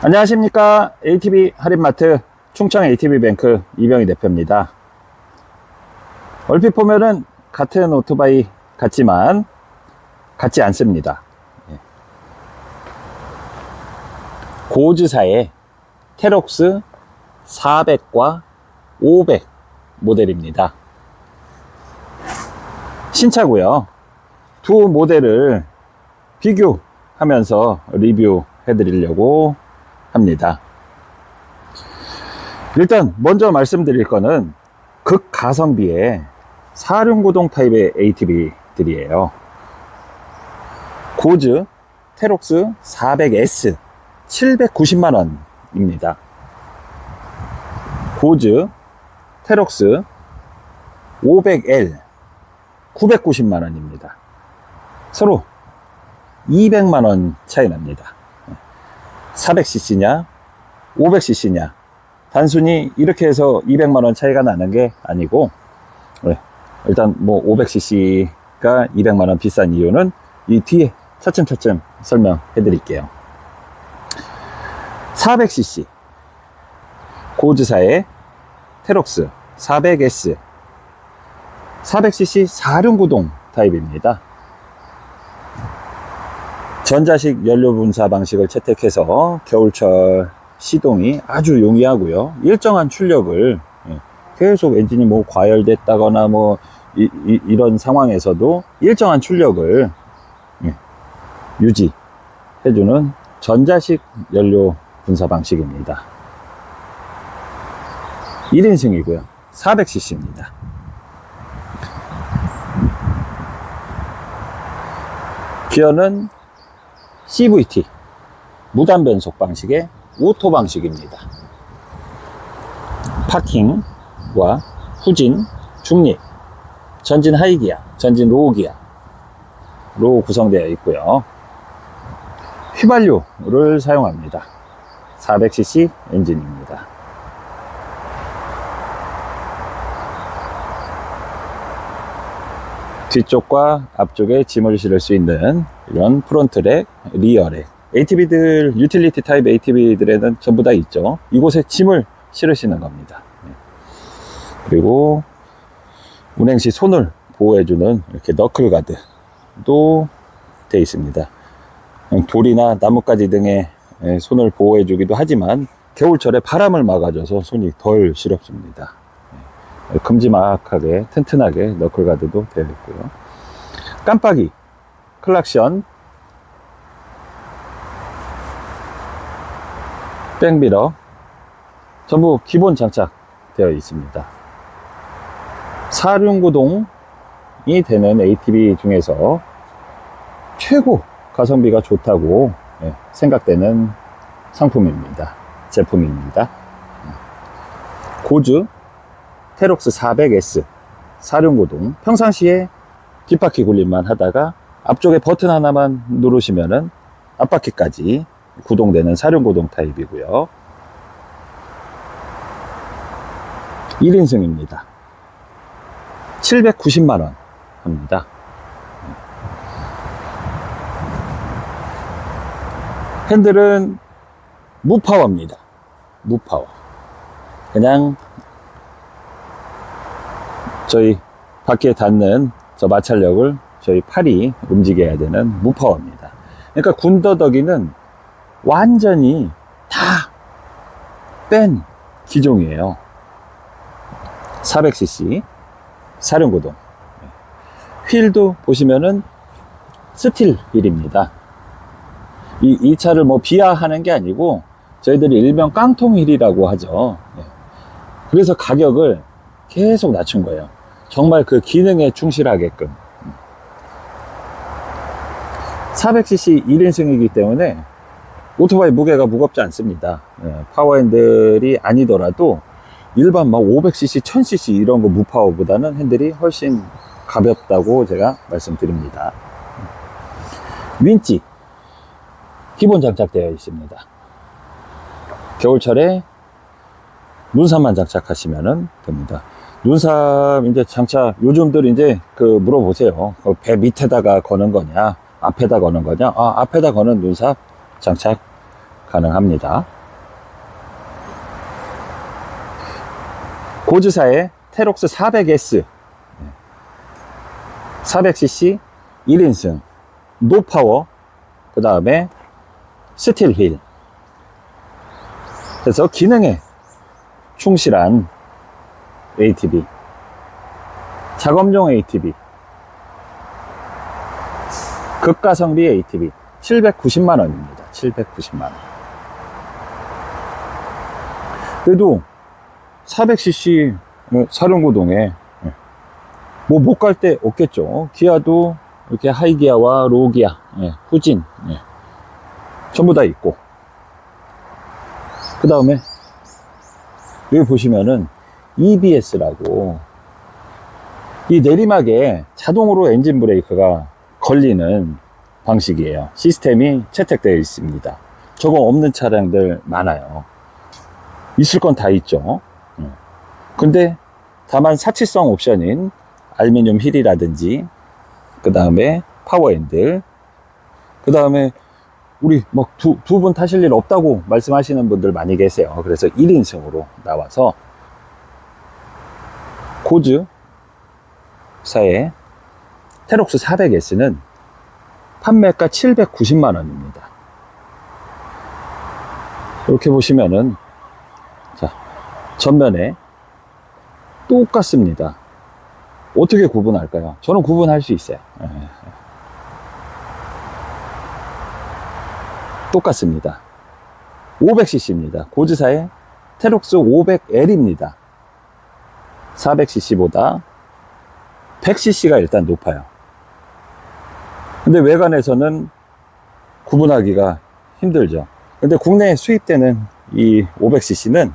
안녕하십니까. ATB 할인마트 충청 ATB뱅크 이병희 대표입니다. 얼핏 보면은 같은 오토바이 같지만 같지 않습니다. 예. 고즈사의 테록스 400과 500 모델입니다. 신차고요. 두 모델을 비교하면서 리뷰해 드리려고 합니다. 일단 먼저 말씀드릴 거는 극가성비의 사륜구동 타입의 ATV들이에요. 고즈 테록스 400S 790만 원입니다. 고즈 테록스 500L 990만 원입니다. 서로 200만 원 차이 납니다. 400cc냐? 500cc냐? 단순히 이렇게 해서 200만 원 차이가 나는 게 아니고 네, 일단 뭐 500cc가 200만 원 비싼 이유는 이 뒤에 차츰차츰 설명해 드릴게요. 400cc 고즈사의 테록스 400S 400cc 4륜구동 타입입니다 전자식 연료 분사 방식을 채택해서 겨울철 시동이 아주 용이하고요. 일정한 출력을 예, 계속 엔진이 뭐 과열됐다거나 뭐 이, 런 상황에서도 일정한 출력을 예, 유지해주는 전자식 연료 분사 방식입니다. 1인승이고요. 400cc입니다. 기어는 CVT 무단 변속 방식의 오토 방식입니다. 파킹과 후진, 중립, 전진 하이기어, 전진 로우 기어로 구성되어 있고요. 휘발유를 사용합니다. 400cc 엔진입니다. 뒤쪽과 앞쪽에 짐을 실을 수 있는 이런 프론트랙, 리어랙. ATV들, 유틸리티 타입 ATV들에는 전부 다 있죠. 이곳에 짐을 실으시는 겁니다. 네. 그리고 운행 시 손을 보호해주는 이렇게 너클 가드도 되어 있습니다. 돌이나 나뭇가지 등에 예, 손을 보호해주기도 하지만 겨울철에 바람을 막아줘서 손이 덜 시렵습니다. 네. 큼지막하게 튼튼하게 너클 가드도 되어 있고요. 깜빡이, 클락션, 백미러 전부 기본 장착되어 있습니다. 사륜구동이 되는 ATV 중에서 최고 가성비가 좋다고 예, 생각되는 상품입니다. 제품입니다. 고즈 테록스 400S 사륜구동 평상시에 뒷바퀴 굴림만 하다가 앞쪽에 버튼 하나만 누르시면은 앞바퀴까지 구동되는 사륜구동 타입이고요. 1인승입니다. 790만원 합니다. 핸들은 무파워입니다. 무파워. 그냥 저희 바퀴에 닿는 저 마찰력을 저희 팔이 움직여야 되는 무파워입니다. 그러니까 군더더기는 완전히 다 뺀 기종이에요. 400cc 사륜구동. 휠도 보시면은 스틸 휠입니다. 이, 이 차를 뭐 비하하는 게 아니고 저희들이 일명 깡통 휠이라고 하죠. 예. 그래서 가격을 계속 낮춘 거예요. 정말 그 기능에 충실하게끔. 400cc 1인승이기 때문에 오토바이 무게가 무겁지 않습니다. 예, 파워핸들이 아니더라도 일반 막 500cc, 1000cc 이런 거 무파워보다는 핸들이 훨씬 가볍다고 제가 말씀드립니다. 윈치 기본 장착되어 있습니다. 겨울철에 눈삼만 장착하시면 됩니다. 눈삼 이제 장착 요즘들 이제 그 물어보세요. 그배 밑에다가 거는 거냐, 앞에다 거는 거냐? 아 앞에다 거는 눈삼 장착 가능합니다. 고즈사의 테록스 400S 400cc 1인승 노파워 그 다음에 스틸 휠 그래서 기능에 충실한 ATV 작업용 ATV 극가성비 ATV 790만 원입니다. 790만 원. 그래도 400cc 사륜구동에 뭐 못갈데 없겠죠. 기아도 이렇게 하이기아와 로기아 예, 후진 예, 전부 다 있고. 그 다음에 여기 보시면은 EBS라고 이 내리막에 자동으로 엔진 브레이크가 걸리는 방식이에요. 시스템이 채택되어 있습니다. 저거 없는 차량들 많아요. 있을 건 다 있죠. 음. 근데 다만 사치성 옵션인 알루미늄 휠이라든지 그 다음에 파워핸들 그 다음에 우리 막 두, 두분 타실 일 없다고 말씀하시는 분들 많이 계세요. 그래서 1인승으로 나와서 고즈 사의 테록스 400S는 판매가 790만 원입니다. 이렇게 보시면은, 자, 전면에 똑같습니다. 어떻게 구분할까요? 저는 구분할 수 있어요. 예. 똑같습니다. 500cc입니다. 고지사의 테록스 500L입니다. 400cc보다 100cc가 일단 높아요. 근데 외관에서는 구분하기가 힘들죠. 근데 국내에 수입되는 이 500cc는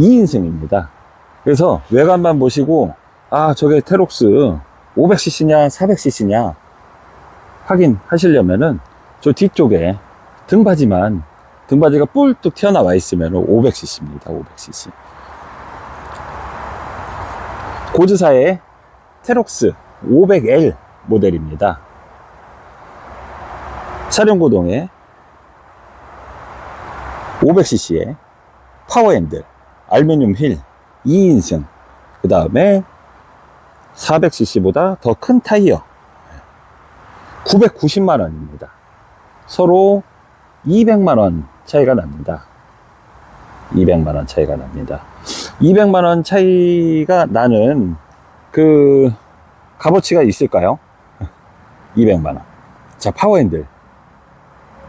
2인승입니다. 그래서 외관만 보시고 아 저게 테록스 500cc냐 400cc냐 확인하시려면은 저 뒤쪽에 등받이만 등받이가 뿔뚝 튀어나와 있으면 500cc입니다. 500cc. 고즈사의 테록스 500L 모델입니다. 사륜고동에 500cc의 파워핸들, 알루미늄 휠, 2인승, 그 다음에 400cc보다 더 큰 타이어 990만원입니다. 서로 200만원 차이가 납니다. 200만원 차이가 납니다. 200만원 차이가 나는 그 값어치가 있을까요? 200만원. 자, 파워핸들.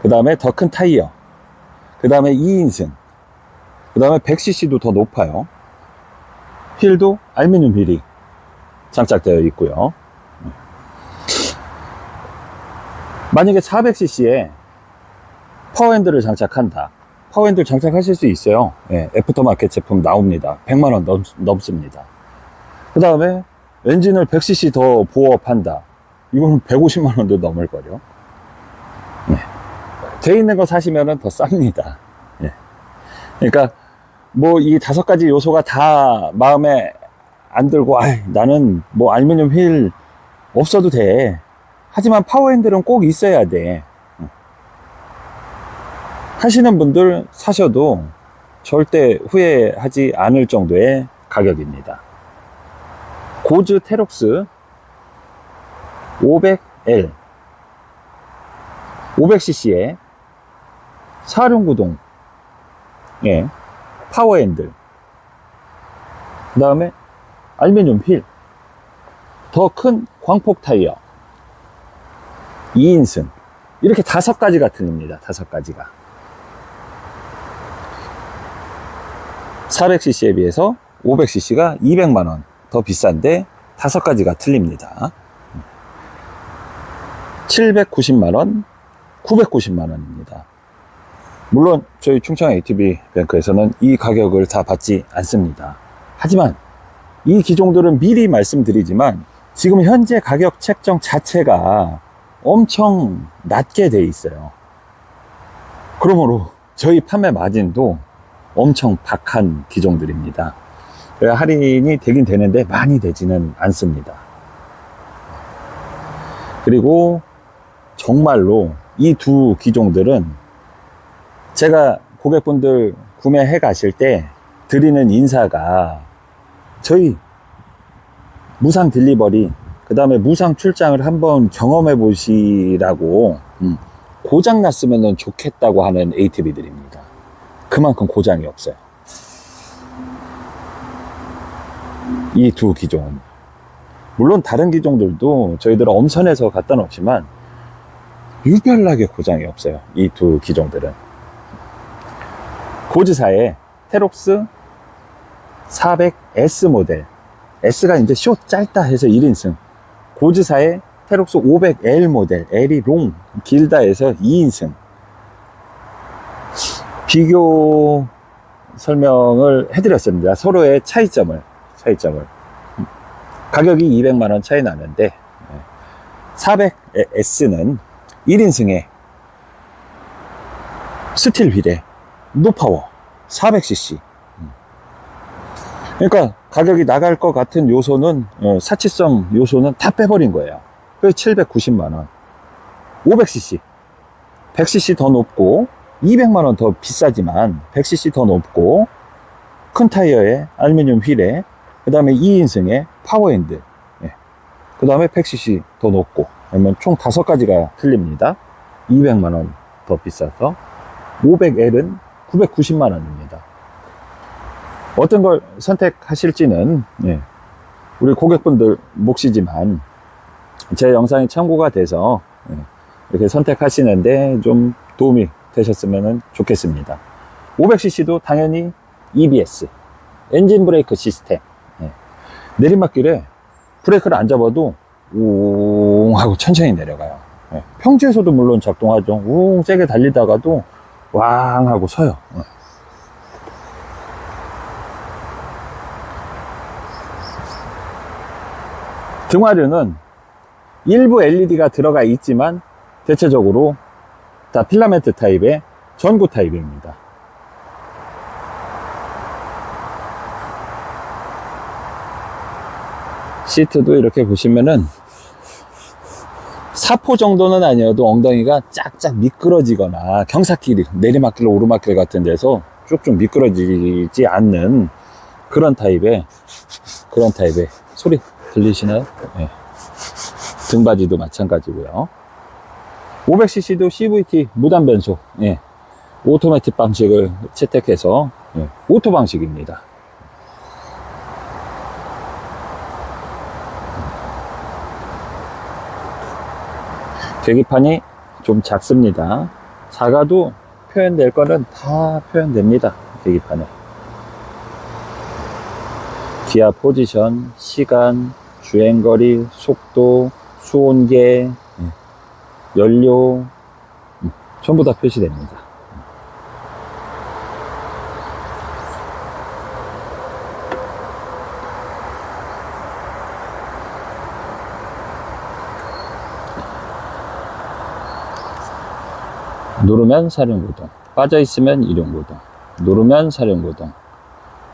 그 다음에 더 큰 타이어. 그 다음에 2인승. 그 다음에 100cc도 더 높아요. 휠도 알루미늄 휠이 장착되어 있고요. 만약에 400cc에 파워핸들을 장착한다. 파워핸들 장착하실 수 있어요. 예, 애프터마켓 제품 나옵니다. 100만원 넘, 넘습니다. 그 다음에 엔진을 100cc 더 부업한다. 이거는 150만 원도 넘을걸요. 네. 돼 있는 거 사시면 더 쌉니다. 예. 그러니까 뭐 이 다섯 가지 요소가 다 마음에 안 들고, 아 나는 뭐 알루미늄 휠 없어도 돼. 하지만 파워핸들은 꼭 있어야 돼. 하시는 분들 사셔도 절대 후회하지 않을 정도의 가격입니다. 고즈 테록스 500L 500cc의 사륜구동. 예, 파워핸들. 그 다음에 알루미늄 휠 더 큰 광폭 타이어. 2인승. 이렇게 다섯 가지가 틀립니다. 다섯 가지가. 400cc에 비해서 500cc가 200만원 더 비싼데 다섯 가지가 틀립니다. 790만원, 990만원입니다. 물론 저희 충청 ATV 뱅크에서는 이 가격을 다 받지 않습니다. 하지만 이 기종들은 미리 말씀드리지만 지금 현재 가격 책정 자체가 엄청 낮게 돼 있어요. 그러므로 저희 판매 마진도 엄청 박한 기종들입니다. 할인이 되긴 되는데 많이 되지는 않습니다. 그리고 정말로 이 두 기종들은 제가 고객분들 구매해 가실 때 드리는 인사가 저희 무상 딜리버리, 그 다음에 무상 출장을 한번 경험해 보시라고, 음, 고장 났으면 좋겠다고 하는 ATV들입니다. 그만큼 고장이 없어요. 이 두 기종. 물론 다른 기종들도 저희들 엄선해서 갖다 놓지만, 유별나게 고장이 없어요. 이 두 기종들은. 고지사의 테록스 400S 모델. S가 이제 쇼 짧다 해서 1인승. 고지사의 테록스 500L 모델. L이 롱, 길다 해서 2인승. 비교 설명을 해드렸습니다. 서로의 차이점을, 차이점을. 가격이 200만원 차이 나는데, 400S는 1인승에 스틸 휠에 노파워 400cc. 그러니까 가격이 나갈 것 같은 요소는 어, 사치성 요소는 다 빼버린 거예요. 그래서 790만 원. 500cc. 100cc 더 높고 200만 원 더 비싸지만 100cc 더 높고 큰 타이어에 알루미늄 휠에 그 다음에 2인승에 파워핸드. 예. 그다음에 100cc 더 높고 그러면 총 다섯 가지가 틀립니다. 200만 원 더 비싸서 500L은 990만 원입니다. 어떤 걸 선택하실지는 예, 우리 고객분들 몫이지만 제 영상이 참고가 돼서 예, 이렇게 선택하시는데 좀 도움이 되셨으면 좋겠습니다. 500cc도 당연히 EBS 엔진 브레이크 시스템 예, 내리막길에 브레이크를 안 잡아도 웅 하고 천천히 내려가요. 예, 평지에서도 물론 작동하죠. 웅 세게 달리다가도 왕 하고 서요. 예. 등화류는 일부 LED가 들어가 있지만 대체적으로 다 필라멘트 타입의 전구 타입입니다. 시트도 이렇게 보시면은 사포 정도는 아니어도 엉덩이가 쫙쫙 미끄러지거나 경사길, 내리막길, 오르막길 같은 데서 쭉쭉 미끄러지지 않는 그런 타입의 그런 타입의 소리 들리시나요? 예. 등받이도 마찬가지고요. 500cc도 CVT 무단 변속, 예. 오토매틱 방식을 채택해서 예. 오토 방식입니다. 계기판이 좀 작습니다. 작아도 표현될 거는 다 표현됩니다. 계기판에. 기아 포지션, 시간, 주행거리, 속도, 수온계, 예, 연료, 음, 전부 다 표시됩니다. 누르면 사륜구동, 빠져있으면 이륜구동, 누르면 사륜구동,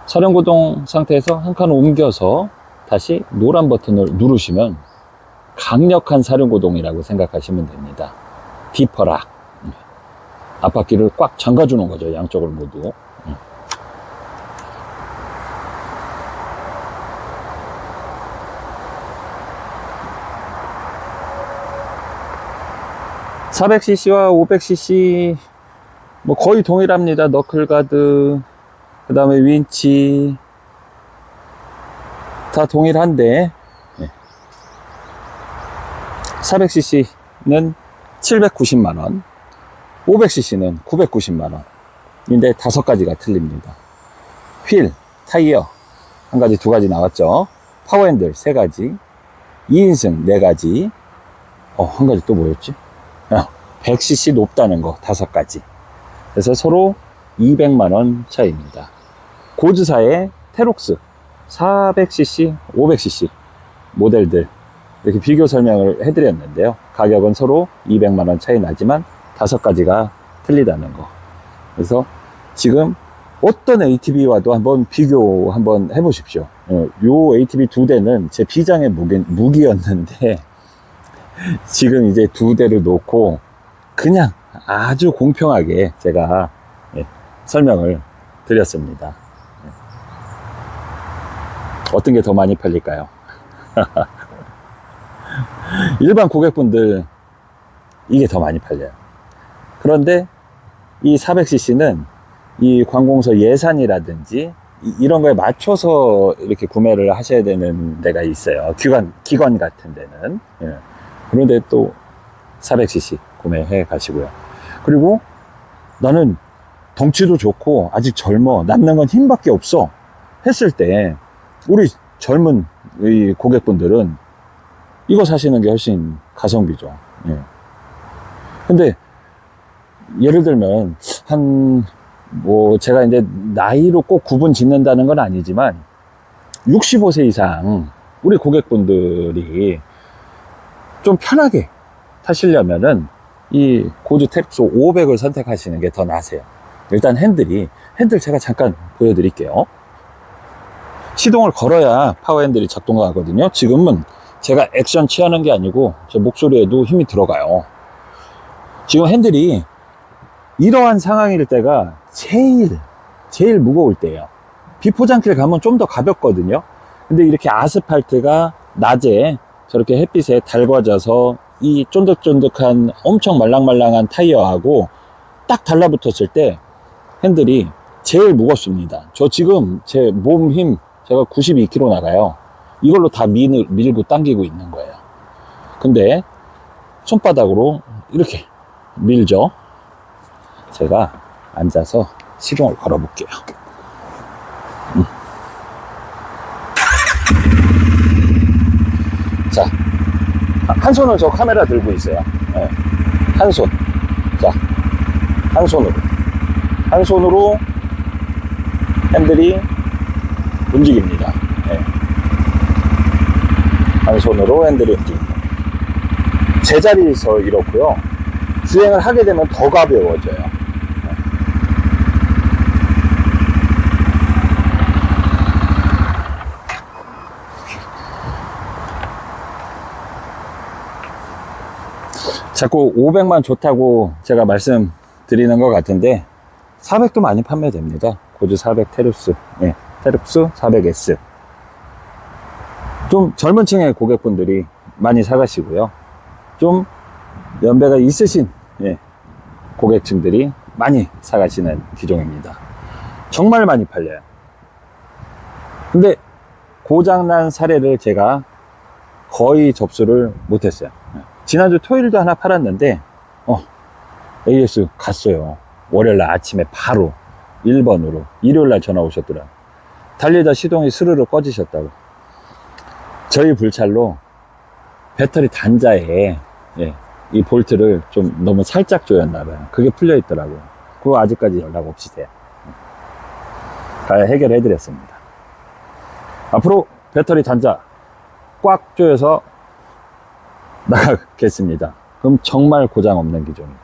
사륜구동 상태에서 한 칸 옮겨서 다시 노란 버튼을 누르시면 강력한 사륜구동이라고 생각하시면 됩니다. 디퍼락. 앞바퀴를 꽉 잠가주는 거죠. 양쪽을 모두. 400cc와 500cc 뭐 거의 동일합니다. 너클가드, 그 다음에 윈치 다 동일한데 400cc는 790만원, 500cc는 990만원. 인데 다섯 가지가 틀립니다. 휠, 타이어, 한 가지, 두 가지 나왔죠. 파워핸들, 세 가지. 2인승, 네 가지. 어, 한 가지 또 뭐였지? 100cc 높다는 거 다섯 가지. 그래서 서로 200만 원 차이입니다. 고즈사의 테록스 400cc, 500cc 모델들 이렇게 비교 설명을 해드렸는데요. 가격은 서로 200만 원 차이 나지만 다섯 가지가 틀리다는 거. 그래서 지금 어떤 ATV와도 한번 비교 한번 해보십시오. 어, 요 ATV 두 대는 제 비장의 무기, 무기였는데 지금 이제 두 대를 놓고 그냥 아주 공평하게 제가 설명을 드렸습니다. 네. 어떤 게 더 많이 팔릴까요? 일반 고객분들 이게 더 많이 팔려요. 그런데 이 400cc는 이 관공서 예산이라든지 이- 이런 거에 맞춰서 이렇게 구매를 하셔야 되는 데가 있어요. 기관, 기관 같은 데는. 예. 그런데 또 400cc 구매해 가시고요. 그리고 나는 덩치도 좋고 아직 젊어. 남는 건 힘밖에 없어. 했을 때 우리 젊은 이 고객분들은 이거 사시는 게 훨씬 가성비죠. 예. 근데 예를 들면 한 뭐 제가 이제 나이로 꼭 구분 짓는다는 건 아니지만 65세 이상 우리 고객분들이 좀 편하게 타시려면은 이 고주 텍소 500을 선택하시는 게 더 나으세요. 일단 핸들이 핸들 제가 잠깐 보여드릴게요. 시동을 걸어야 파워 핸들이 작동하거든요. 지금은 제가 액션 취하는 게 아니고 제 목소리에도 힘이 들어가요. 지금 핸들이 이러한 상황일 때가 제일 제일 무거울 때예요. 비포장길 가면 좀 더 가볍거든요. 근데 이렇게 아스팔트가 낮에 저렇게 햇빛에 달궈져서 이 쫀득쫀득한 엄청 말랑말랑한 타이어하고 딱 달라붙었을 때 핸들이 제일 무겁습니다. 저 지금 제 몸 힘 제가 92kg 나가요. 이걸로 다 밀, 밀고 당기고 있는 거예요. 근데 손바닥으로 이렇게 밀죠. 제가 앉아서 시동을 걸어 볼게요. 음. 자, 한 손은 저 카메라 들고 있어요. 예. 한 손. 자, 한 손으로. 한 손으로 핸들이 움직입니다. 예. 한 손으로 핸들이 움직입니다. 제자리에서 이렇고요. 주행을 하게 되면 더 가벼워져요. 자꾸 500만 좋다고 제가 말씀드리는 것 같은데 400도 많이 판매됩니다. 고주 400 테루스, 예, 테루스 400S. 좀 젊은 층의 고객분들이 많이 사가시고요. 좀 연배가 있으신 예, 고객층들이 많이 사가시는 기종입니다. 정말 많이 팔려요. 근데 고장난 사례를 제가 거의 접수를 못했어요. 지난주 토요일도 하나 팔았는데, 어, AS 갔어요. 월요일날 아침에 바로 1번으로. 일요일날 전화 오셨더라. 달리다 시동이 스르르 꺼지셨다고. 저희 불찰로 배터리 단자에, 예, 이 볼트를 좀 너무 살짝 조였나봐요. 그게 풀려 있더라고요. 그거 아직까지 연락 없으세요. 다 해결해드렸습니다. 앞으로 배터리 단자 꽉 조여서 나가겠습니다. 그럼 정말 고장 없는 기종이에요.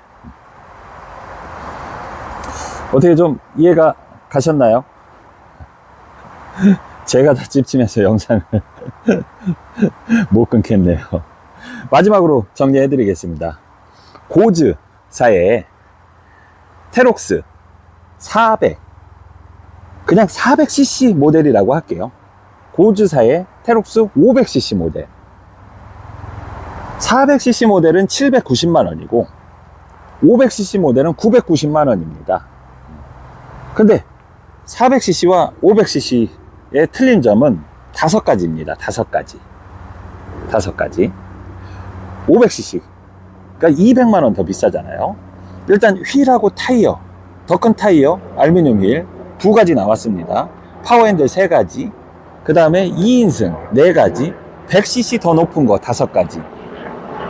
어떻게 좀 이해가 가셨나요? 제가 다 찝찝해서 영상을 못 끊겠네요. 마지막으로 정리해 드리겠습니다. 고즈사의 테록스 400 그냥 400cc 모델이라고 할게요. 고즈사의 테록스 500cc 모델 400cc 모델은 790만 원이고 500cc 모델은 990만 원입니다. 근데 400cc와 500cc의 틀린 점은 다섯 가지입니다. 다섯 가지. 다섯 가지. 500cc. 그러니까 200만 원 더 비싸잖아요. 일단 휠하고 타이어, 더 큰 타이어, 알루미늄 휠 두 가지 나왔습니다. 파워핸들 세 가지. 그 다음에 2인승 네 가지. 100cc 더 높은 거 다섯 가지.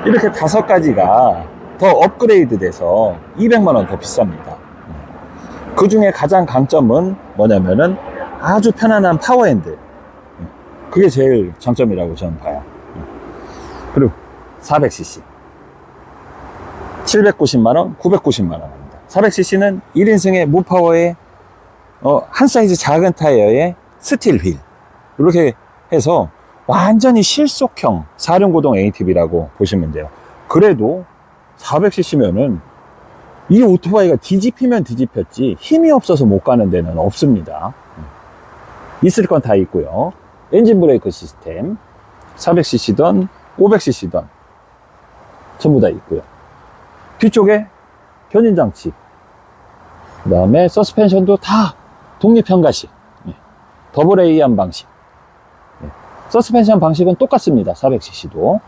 이렇게 다섯 가지가 더 업그레이드 돼서 200만 원 더 비쌉니다. 그 중에 가장 강점은 뭐냐면은 아주 편안한 파워핸들. 그게 제일 장점이라고 저는 봐요. 그리고 400cc. 790만원, 990만원 합니다. 400cc는 1인승의 무파워의 어, 한 사이즈 작은 타이어에 스틸 휠. 이렇게 해서 완전히 실속형 사륜고동 ATV라고 보시면 돼요. 그래도 400cc면은 이 오토바이가 뒤집히면 뒤집혔지 힘이 없어서 못 가는 데는 없습니다. 있을 건 다 있고요. 엔진 브레이크 시스템 400cc던 500cc던 전부 다 있고요. 뒤쪽에 견인 장치 그 다음에 서스펜션도 다 독립 현가식 예. 더블 A한 방식 예. 서스펜션 방식은 똑같습니다 400cc도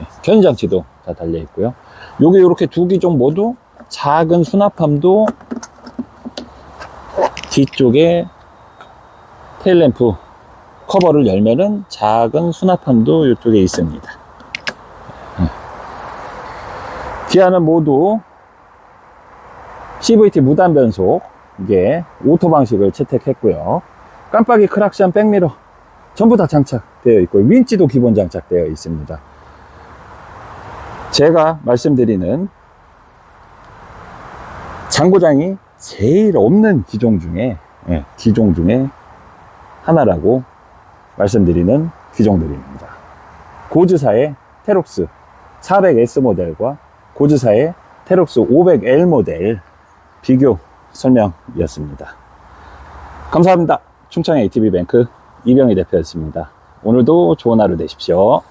예. 견인 장치도 다 달려 있고요 요게 이렇게 두 기종 모두 작은 수납함도 뒤쪽에 테일램프 커버를 열면은 작은 수납함도 이쪽에 있습니다 예. 기아는 모두 CVT 무단 변속 이게 오토 방식을 채택했고요. 깜빡이 크락션 백미러 전부 다 장착되어 있고 윈치도 기본 장착되어 있습니다. 제가 말씀드리는 장고장이 제일 없는 기종 중에 예, 기종 중에 하나라고 말씀드리는 기종들입니다. 고즈사의 테록스 400S 모델과 고즈사의 테록스 500L 모델 비교 설명이었습니다. 감사합니다. 충청의 ATB뱅크 이병희 대표였습니다. 오늘도 좋은 하루 되십시오.